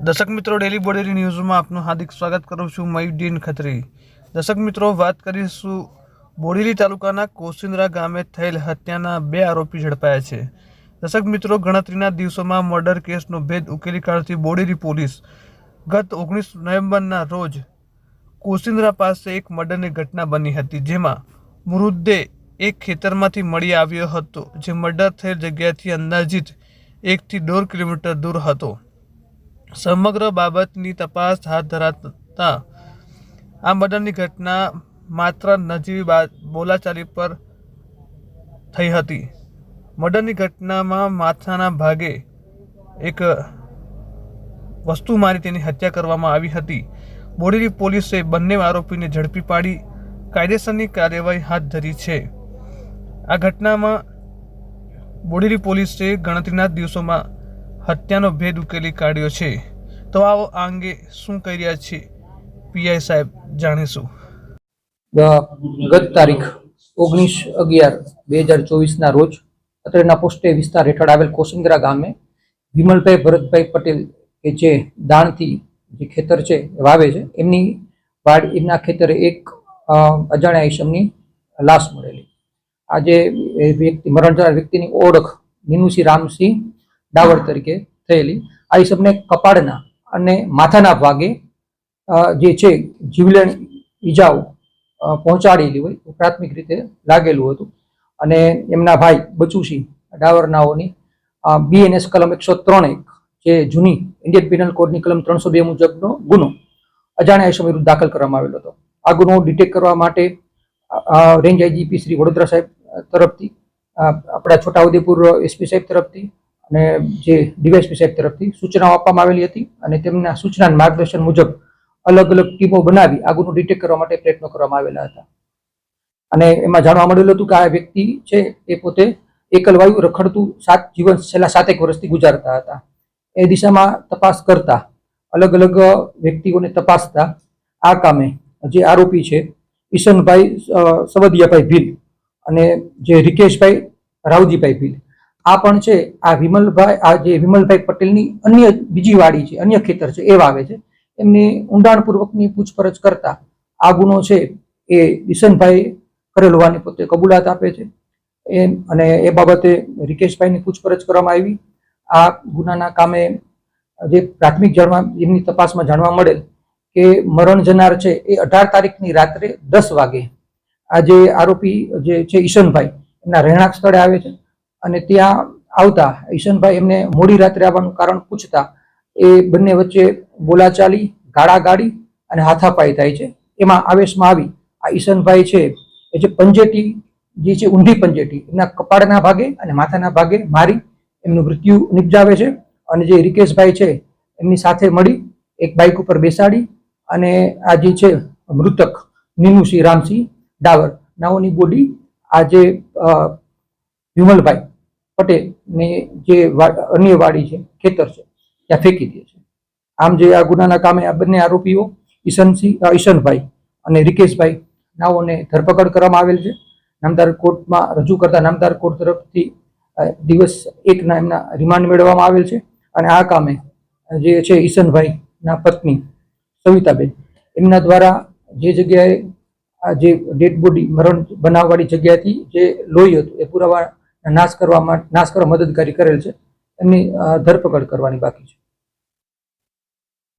દર્શક મિત્રો ડેલી બોડેરી ન્યૂઝમાં આપનું હાર્દિક સ્વાગત કરું છું મયુદ્દીન ખત્રી. દર્શક મિત્રો, વાત કરીશું બોડેલી તાલુકાના કોસિન્દ્રા ગામે થયેલ હત્યાના બે આરોપી ઝડપાયા છે. દર્શક મિત્રો, ગણતરીના દિવસોમાં મર્ડર કેસનો ભેદ ઉકેલી કાઢતી બોડેલી પોલીસ ગત ઓગણીસ નવેમ્બરના રોજ કોસિન્દ્રા પાસે એક મર્ડરની ઘટના બની હતી, જેમાં મૃતદેહ એક ખેતરમાંથી મળી આવ્યો હતો, જે મર્ડર થયેલ જગ્યાથી અંદાજિત એકથી દોઢ કિલોમીટર દૂર હતો. સમગ્ર બાબતની તપાસ હાથ ધરાતા આ મર્ડરની ઘટના માત્ર નજીવી બોલાચાલી પર થઈ હતી. મર્ડરની ઘટનામાં માથાના ભાગે એક વસ્તુ મારી તેની હત્યા કરવામાં આવી હતી. બોડેલી પોલીસે બંને આરોપીને ઝડપી પાડી કાયદેસરની કાર્યવાહી હાથ ધરી છે. આ ઘટનામાં બોડેલી પોલીસે ગણતરીના દિવસોમાં હત્યાનો ભેદ ઉકેલી કાઢ્યો છે. તો આવો આ અંગે શું કહી રહ્યા છે? પીઆઈ સાહેબ, જાણીશું. ગત તારીખ ઓગણીસ અગિયાર બે હજાર ચોવીસના રોજ અત્રેના પોસ્ટે વિસ્તાર હેઠળ આવેલ કોસિંદ્રા ગામે વિમલભાઈ ભરતભાઈ પટેલ કે જે દાણથી જે ખેતર છે વાવે છે, એમની વાડ, એમના ખેતરે એક અજાણ્યા ઈસમની લાશ મળેલી. આજે વ્યક્તિ મરણ જનાર વ્યક્તિની ઓળખ નિનુસિંહ રામસિંહ ડાવર તરીકે થયેલી. આ ઈસમને કપાળના અને માથાના ભાગે જે છે, જીવલેણ ઈજાઓ પહોંચાડેલી હોય તો પ્રાથમિક રીતે લાગેલું હતું. અને એમના ભાઈ બચુસિંહ ડાવરનાઓની બીએનએસ કલમ એકસો ત્રણ એક જે જૂની ઇન્ડિયન પિનલ કોડની કલમ ત્રણસો બે મુજબનો ગુનો અજાણ્યા સમય વિરુદ્ધ દાખલ કરવામાં આવેલો હતો. આ ગુનો ડિટેક્ટ કરવા માટે રેન્જ આઈજીપી શ્રી વડોદરા સાહેબ તરફથી આપણા છોટાઉદેપુર એસપી સાહેબ તરફથી અને જે ડીવાયસપી સાહેબ તરફથી સૂચનાઓ આપવામાં આવેલી હતી અને તેમના સૂચના માર્ગદર્શન મુજબ અલગ અલગ ટીમો બનાવી આ ગુનો ડિટેક્ટ કરવા માટે પ્રયત્નો કરવામાં આવેલા હતા. અને એમાં જાણવા મળેલું હતું કે આ વ્યક્તિ છે એ પોતે એકલવાયુ રખડતું સાત જીવન છેલ્લા સાતેક વર્ષથી ગુજારતા હતા. એ દિશામાં તપાસ કરતા અલગ અલગ વ્યક્તિઓને તપાસતા આ કામે જે આરોપી છે ઈશનભાઈ સવદિયાભાઈ ભીલ અને જે રિકેશભાઈ રાવજીભાઈ ભીલ આ પણ છે, આ વિમલભાઈ, આ જે વિમલભાઈ પટેલની અન્ય બીજી વાડી છે, અન્ય ખેતર છે, એ વાવે છે. એમની ઊંડાણપૂર્વકની પૂછપરછ કરતા આ ગુનો છે, એ ઈશનભાઈ કરેલ હોવાની પોતે કબૂલાત આપે છે. એમ, અને એ બાબતે રિકેશભાઈની પૂછપરછ કરવામાં આવી. આ ગુનાના કામે જે પ્રાથમિક જાણવા, એમની તપાસમાં જાણવા મળેલ કે મરણ જનાર છે, એ અઢાર તારીખની રાત્રે દસ વાગે આ જે આરોપી જે છે, ઈશનભાઈ, એમના રહેણાંક સ્થળે આવે છે. અને ત્યાં આવતા ઈશનભાઈ એમને મોડી રાત્રે આવવાનું કારણ પૂછતા એ બંને વચ્ચે બોલાચાલી ગાળાગાળી અને હાથાપાઈ થાય છે. એમાં આવેશમાં આવી આ ઈશનભાઈ છે એ જે પંજેટી જે છે ઊંધી પંજેટી એમના કપાળના ભાગે અને માથાના ભાગે મારી એમનું મૃત્યુ નિપજાવે છે અને જે રિકેશભાઈ છે એમની સાથે મળી એક બાઇક ઉપર બેસાડી અને આ જે છે મૃતક નીનુસિંહ રામસિંહ ડાવર નાઓની બોડી આ જે અ, વિમલભાઈ પટેલની જે વા- અન્ય વાડી છે, ખેતર છે, ત્યાં ફેંકી દે છે. આમ જે આ ગુનાના કામે આ બંને આરોપીઓ ઈશનસિંહ ઈશનભાઈ અને રિકેશભાઈ નાઓને ધરપકડ કરવામાં આવેલ છે. નામદાર કોર્ટમાં રજૂ કરતા નામદાર કોર્ટ તરફથી દિવસ એકના એમના રિમાન્ડ મેળવવામાં આવેલ છે. અને આ કામે જે છે ઈશનભાઈના પત્ની સવિતાબેન, એમના દ્વારા જે જગ્યાએ આ જે ડેડ બોડી મરણ બનાવવાળી જગ્યાથી જે લોહી હતું એ પુરાવા નાશ કરવામાં નાશ કરવા મદદગારી કરેલ છે. એમની ધરપકડ કરવાની બાકી છે.